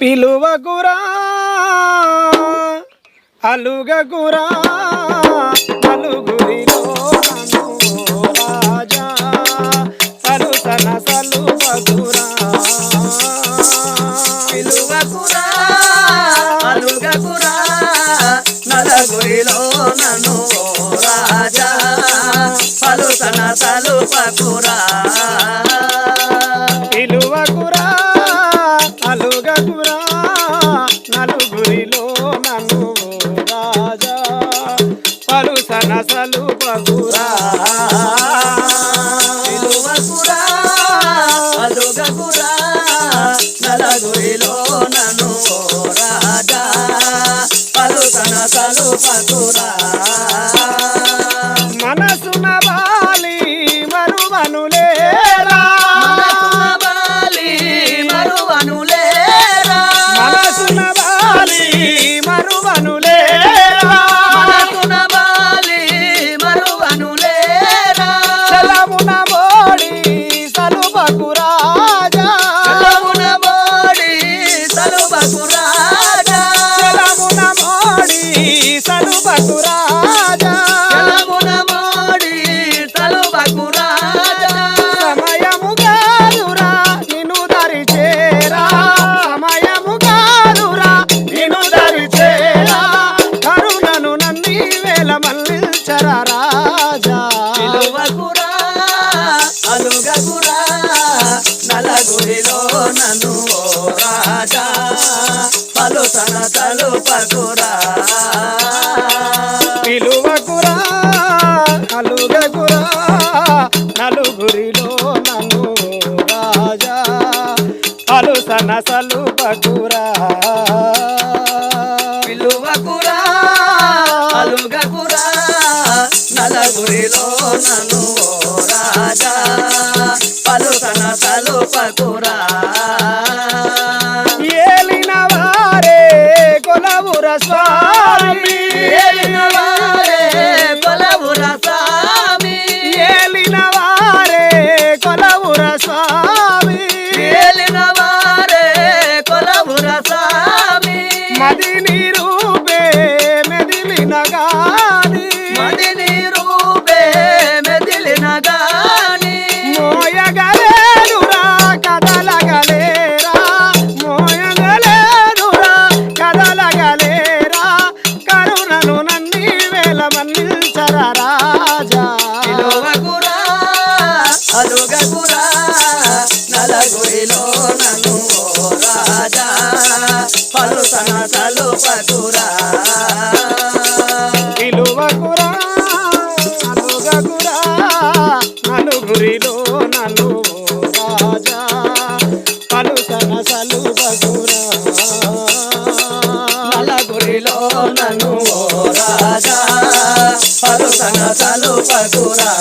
పిలువగురా అలుగకురా నలుగురిలో రాజా సలుసన సలుపకురా పిలువకురా అలుగకురా నలగురిలో నన్ను రాజా పలుతన తలుపకురా నన్ను రాజా పలుసన అలుగకురా నలగురిలో నన్ను రాజా పలుతన తలుపకురా మనసున వాలి మరువనులేరా మనసున బాలి మరువనులేరా నలగురిలో నన్ను రాజా పలుతన తలుపకురా పిలువకురా అలుగకురా నలుగురిలో నన్ను రాజా అలుసన సలుపకురా పిలువకురా అలుగకురా నలగురిలో నన్ను పలుతన తలుపకురా ఏలిన వారే కొలవుర స్వామి. ఏలిన వారే కొలవుర స్వామి. ఏలిన వారే కొలవుర స్వామి. ఏలిన వారే కొలవుర స్వామి. మది నీరూపే మన్నించరా రాజా? అలుగకురా నలగురిలో నన్ను రాజా. పలుతన తలుపకురా పిలువకురా అలుగకురా నలుగురిలో నన్ను రాజా. పలుసన సలుబకురా నలగురిలో నన్ను రాజా. పలుతన తలుపకురా